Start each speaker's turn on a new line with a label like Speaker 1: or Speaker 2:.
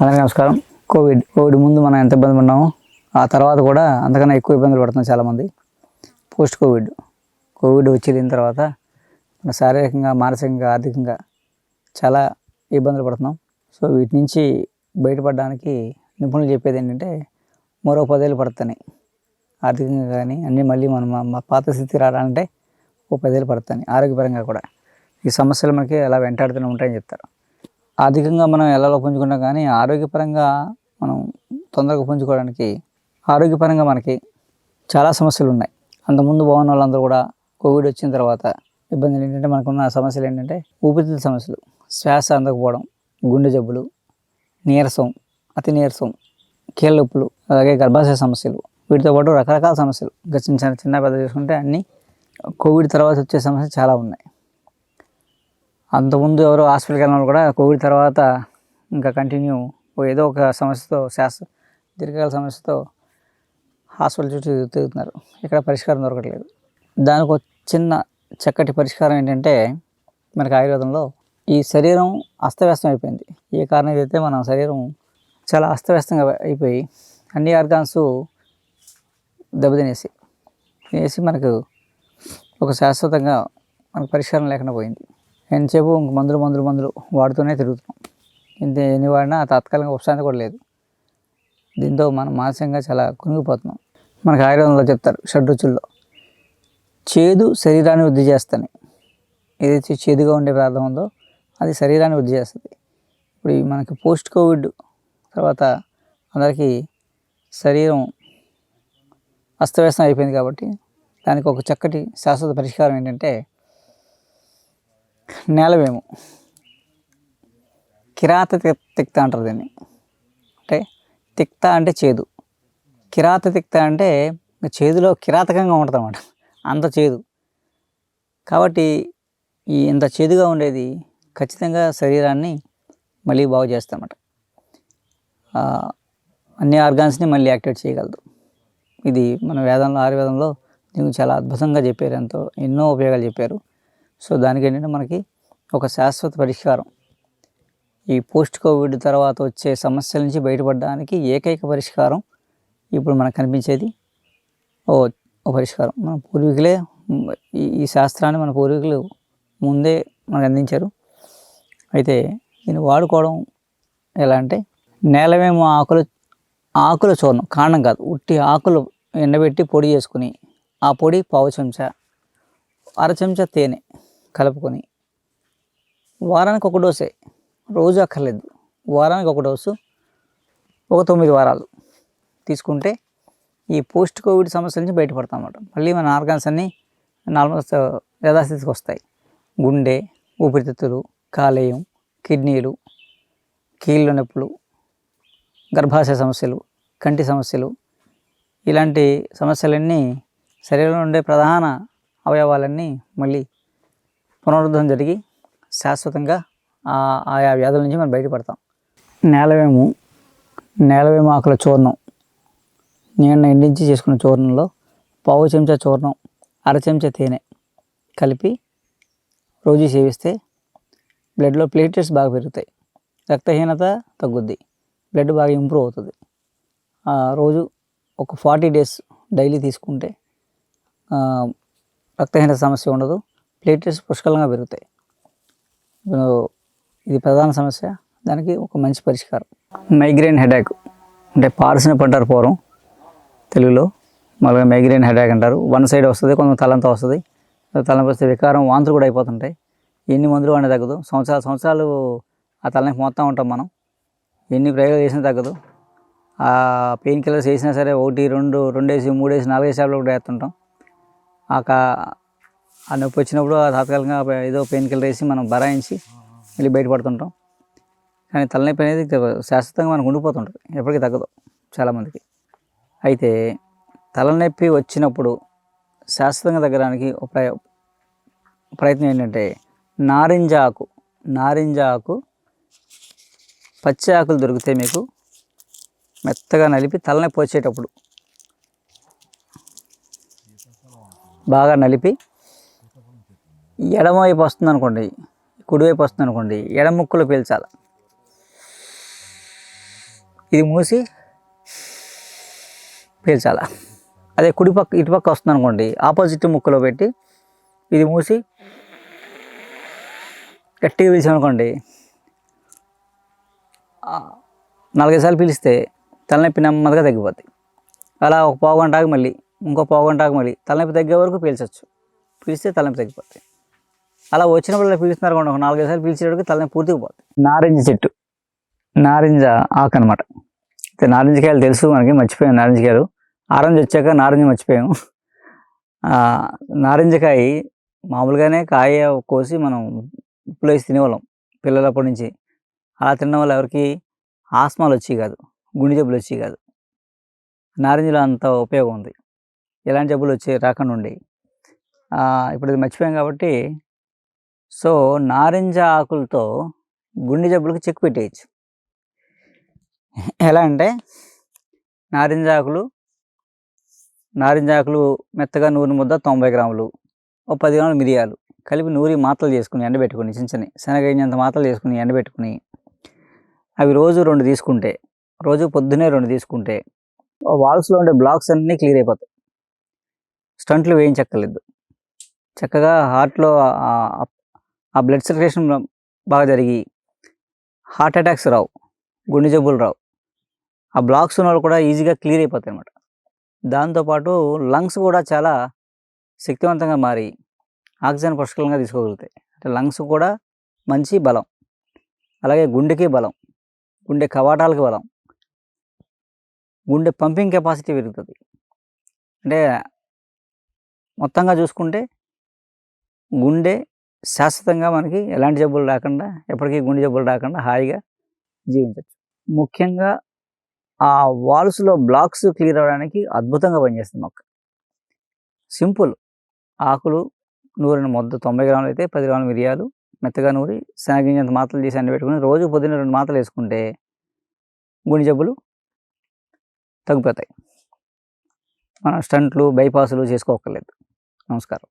Speaker 1: అందరికీ నమస్కారం. Covid Covid ముందు మనం ఎంత ఇబ్బంది పడ్డామో ఆ తర్వాత కూడా అంతకన్నా ఎక్కువ ఇబ్బందులు పడుతున్నాం చాలామంది. Post Covid. కోవిడ్ వచ్చి తర్వాత మన శారీరకంగా మానసికంగా ఆర్థికంగా చాలా ఇబ్బందులు పడుతున్నాం. సో వీటి నుంచి బయటపడడానికి నిపుణులు చెప్పేది ఏంటంటే మరో పదేళ్ళు పడుతున్నాయి ఆర్థికంగా కానీ అన్నీ మళ్ళీ మనం మా- పాత స్థితి రావాలంటే ఓ పదేళ్ళు పడుతున్నాయి ఆరోగ్యపరంగా కూడా. ఈ సమస్యలు మనకి అలా వెంటాడుతూనే ఉంటాయని చెప్తారు. ఆర్థికంగా మనం ఎలా పుంజుకున్నా కానీ ఆరోగ్యపరంగా మనం తొందరగా పుంజుకోవడానికి ఆరోగ్యపరంగా మనకి చాలా సమస్యలు ఉన్నాయి అంతకుముందు బాగున్న వాళ్ళందరూ కూడా కోవిడ్ వచ్చిన తర్వాత ఇబ్బందులు ఏంటంటే మనకున్న సమస్యలు ఏంటంటే ఊపిరితిత్తుల సమస్యలు శ్వాస అందకపోవడం గుండె జబ్బులు నీరసం అతి నీరసం కీళ్ళ నొప్పులు అలాగే గర్భాశయ సమస్యలు. వీటితో పాటు రకరకాల సమస్యలు. ఇంకా చిన్న చిన్న చిన్న పెద్ద చూసుకుంటే అన్నీ కోవిడ్ తర్వాత వచ్చే సమస్యలు చాలా ఉన్నాయి. అంతకుముందు ఎవరో హాస్పిటల్కి వెళ్ళిన కూడా కోవిడ్ తర్వాత ఇంకా కంటిన్యూ ఏదో ఒక సమస్యతో శ్వాస దీర్ఘకాల సమస్యతో హాస్పిటల్ చుట్టూ తిరుగుతున్నారు. ఇక్కడ పరిష్కారం దొరకట్లేదు. దానికి ఒక చిన్న చక్కటి పరిష్కారం ఏంటంటే మనకి ఆయుర్వేదంలో ఈ శరీరం అస్తవ్యస్తం అయిపోయింది. ఏ కారణం అయితే మన శరీరం చాలా అస్తవ్యస్తంగా అయిపోయి అన్ని ఆర్గాన్స్ దెబ్బతినేసి తినేసి మనకు ఒక శాశ్వతంగా మనకు పరిష్కారం లేకుండా పోయింది. ఎంతసేపు ఇంక మందులు మందులు మందులు వాడుతూనే తిరుగుతున్నాం. ఇంత ఎన్ని వాడినా తాత్కాలికంగా ఉపశాంతి కూడా లేదు. దీంతో మనం మానసికంగా చాలా కునిగిపోతున్నాం. మనకు ఆయుర్వేదంలో చెప్తారు షడ్రుచుల్లో చేదు శరీరాన్ని వృద్ధి చేస్తాయి ఏదైతే చేదుగా ఉండే పదార్థం ఉందో అది శరీరాన్ని వృద్ధి చేస్తుంది. ఇప్పుడు మనకి పోస్ట్ కోవిడ్ తర్వాత అందరికీ శరీరం అస్తవ్యస్తం అయిపోయింది కాబట్టి దానికి ఒక చక్కటి శాశ్వత పరిష్కారం ఏంటంటే నేలవేము. కిరాత తిక్త అంటారు దీన్ని. అంటే తిక్త అంటే చేదు. కిరాత తిక్త అంటే చేదులో కిరాతకంగా ఉంటుంది అన్నమాట అంత చేదు. కాబట్టి ఈ ఇంత చేదుగా ఉండేది ఖచ్చితంగా శరీరాన్ని మళ్ళీ బాగు చేస్తామట అన్ని ఆర్గాన్స్ని మళ్ళీ యాక్టివేట్ చేయగలదు. ఇది మన వేదంలో ఆయుర్వేదంలో దీనికి చాలా అద్భుతంగా చెప్పారు. ఎంతో ఎన్నో ఉపయోగాలు చెప్పారు. సో దానికి ఏంటంటే మనకి ఒక శాశ్వత పరిష్కారం. ఈ పోస్ట్ కోవిడ్ తర్వాత వచ్చే సమస్యల నుంచి బయటపడడానికి ఏకైక పరిష్కారం ఇప్పుడు మనకు కనిపించేది ఓ ఓ పరిష్కారం. మన పూర్వీకులే ఈ ఈ శాస్త్రాన్ని మన పూర్వీకులు ముందే మనకు అందించారు. అయితే దీన్ని వాడుకోవడం ఎలా అంటే నేలమేమో ఆకులు ఆకుల చూర్ణం కాండం కాదు ఉట్టి ఆకులు ఎండబెట్టి పొడి చేసుకుని ఆ పొడి పావు చెంచా అర చెంచా తేనె కలుపుకొని. వారానికి ఒక డోసే. రోజు అక్కర్లేదు. వారానికి ఒక డోసు. ఒక తొమ్మిది వారాలు తీసుకుంటే ఈ పోస్ట్ కోవిడ్ సమస్యల నుంచి బయటపడతాం అన్నమాట మళ్ళీ మన ఆర్గాన్స్ అన్నీ నార్మల్ యథాస్థితికి వస్తాయి. గుండె ఊపిరితిత్తులు కాలేయం కిడ్నీలు కీళ్ళ నొప్పులు గర్భాశయ సమస్యలు కంటి సమస్యలు ఇలాంటి సమస్యలన్నీ శరీరంలో ఉండే ప్రధాన అవయవాలన్నీ మళ్ళీ పునరుద్ధరణ జరిగి శాశ్వతంగా ఆయా వ్యాధుల నుంచి మనం బయటపడతాం. నేలవేము నేలవేము ఆకుల చూర్ణం నేను ఎండించి చేసుకున్న చూర్ణంలో పావు చెంచా చూర్ణం అర చెంచా తేనె కలిపి రోజు సేవిస్తే బ్లడ్లో ప్లేటెట్స్ బాగా పెరుగుతాయి. రక్తహీనత తగ్గుద్ది. బ్లడ్ బాగా ఇంప్రూవ్ అవుతుంది. ఆ, రోజు ఒక ఫార్టీ డేస్ డైలీ తీసుకుంటే రక్తహీనత సమస్య ఉండదు. ప్లేటెట్స్ పుష్కలంగా పెరుగుతాయి. ఇప్పుడు ఇది ప్రధాన సమస్య. దానికి ఒక మంచి పరిష్కారం. మైగ్రేన్ హెడేక్ అంటే పార్సిన పడ్డారు పూర్వం తెలుగులో. మళ్ళీ మైగ్రేన్ హెడేక్ అంటారు. వన్ సైడ్ వస్తుంది కొంచెం తలంతా వస్తుంది. తలంపు వస్తే వికారం వాంతులు కూడా అయిపోతుంటాయి. ఎన్ని మందులు వాడినా తగ్గదు. సంవత్సరాలు సంవత్సరాలు ఆ తలనొప్పి మొత్తం ఉంటాం మనం. ఎన్ని ప్రయోగాలు చేసినా తగ్గదు. ఆ పెయిన్ కిల్లర్స్ వేసినా సరే ఒకటి రెండు రెండేసి మూడేసి నాలుగేసి షాపులు కూడా వేస్తుంటాం. ఆ ఆ నొప్పి వచ్చినప్పుడు ఆ తాత్కాలికంగా ఏదో పెయిన్ కిల్లర్ వేసి మనం బరాయించి మళ్ళీ బయటపడుతుంటాం కానీ తలనొప్పి అనేది శాశ్వతంగా మనకు ఉండిపోతుంటుంది. ఎప్పటికీ తగ్గదు చాలామందికి అయితే తలనొప్పి వచ్చినప్పుడు శాశ్వతంగా తగ్గడానికి ఒక ప్రయత్నం ఏంటంటే నారింజ ఆకు నారింజ ఆకు పచ్చి ఆకులు దొరికితే మీకు మెత్తగా నలిపి తలనొప్పి వచ్చేటప్పుడు బాగా నలిపి ఎడమవైపు వస్తుంది అనుకోండి కుడివైపు వస్తుంది అనుకోండి ఎడమ ముక్కులో పీల్చాలి. ఇది మూసి పీల్చాల. అదే కుడిపక్క ఇటుపక్క వస్తుంది అనుకోండి ఆపోజిట్ ముక్కులో పెట్టి ఇది మూసి గట్టిగా పీల్చామనుకోండి అనుకోండి నాలుగైదు సార్లు పీలిస్తే తలనొప్పి నెమ్మదిగా తగ్గిపోద్ది. అలా ఒక పావు గంట ఆగి మళ్ళీ ఇంకో పావు గంట ఆగి మళ్ళీ తలనొప్పి తగ్గే వరకు పీల్చవచ్చు పీలిస్తే తలనొప్పి తగ్గిపోద్ది. అలా వచ్చినప్పుడు పిలుస్తున్నారు ఒక నాలుగైదు సార్లు పిలిచేటప్పుడు తలని పూర్తిగా పోతుంది నారింజ చెట్టు. నారింజ ఆకు అనమాట అయితే నారింజకాయలు తెలుసు మనకి మర్చిపోయాం నారింజ కాయలు. ఆరెంజ్ వచ్చాక నారింజ మర్చిపోయాము. నారింజకాయ మామూలుగానే కాయ కోసి మనం ఉప్పులో వేసి తినేవాళ్ళం పిల్లలప్పటి నుంచి. అలా తినడం వల్ల ఎవరికి ఆస్మాలు వచ్చి కాదు గుండె జబ్బులు వచ్చి కాదు. నారింజలో అంత ఉపయోగం ఉంది. ఎలాంటి జబ్బులు వచ్చి రాకుండా ఉండేవి. ఇప్పుడు ఇది మర్చిపోయాం కాబట్టి సో నారింజ ఆకులతో గుండె జబ్బులకు చెక్ పెట్టేయచ్చు. ఎలా అంటే నారింజ ఆకులు నారింజ ఆకులు మెత్తగా నూనె ముద్ద తొంభై గ్రాములు ఒక పది గ్రాములు మిరియాలు కలిపి నూరి మాత్రలు చేసుకుని ఎండబెట్టుకుని చిన్న చిన్న శనగైనంత మాత్రలు చేసుకుని ఎండబెట్టుకుని అవి రోజు రెండు తీసుకుంటే రోజు పొద్దునే రెండు తీసుకుంటే వాల్స్లో ఉండే బ్లాక్స్ అన్నీ క్లియర్ అయిపోతాయి. స్టంట్లు వేయించక్కర్లేదు. చక్కగా హార్ట్లో ఆ బ్లడ్ సర్క్యులేషన్ బాగా జరిగి హార్ట్ అటాక్స్ రావు గుండె జబ్బులు రావు. ఆ బ్లాక్స్ ఉన్న వాళ్ళు కూడా ఈజీగా క్లియర్ అయిపోతాయి అన్నమాట. దాంతోపాటు లంగ్స్ కూడా చాలా శక్తివంతంగా మారి ఆక్సిజన్ పుష్కలంగా తీసుకోగలుగుతాయి. అంటే లంగ్స్ కూడా మంచి బలం. అలాగే గుండెకి బలం. గుండె కవాటాలకి బలం. గుండె పంపింగ్ కెపాసిటీ పెరుగుతుంది. అంటే మొత్తంగా చూసుకుంటే గుండె శాశ్వతంగా మనకి ఎలాంటి జబ్బులు రాకుండా ఎప్పటికీ గుండె జబ్బులు రాకుండా హాయిగా జీవించవచ్చు ముఖ్యంగా ఆ వాల్స్లో బ్లాక్స్ క్లియర్ అవ్వడానికి అద్భుతంగా పనిచేస్తుంది మొక్క. సింపుల్. ఆకులు నూరిన మొద్ద తొంభై గ్రాములు అయితే పది గ్రాములు మిరియాలు మెత్తగా నూరి శనగింజంత మాత్రలు చేసి పెట్టుకుని రోజు పొద్దున్న రెండు మాత్రలు వేసుకుంటే గుండె జబ్బులు తగ్గిపోతాయి. మనం స్టంట్లు బైపాసులు చేసుకోకర్లేదు నమస్కారం.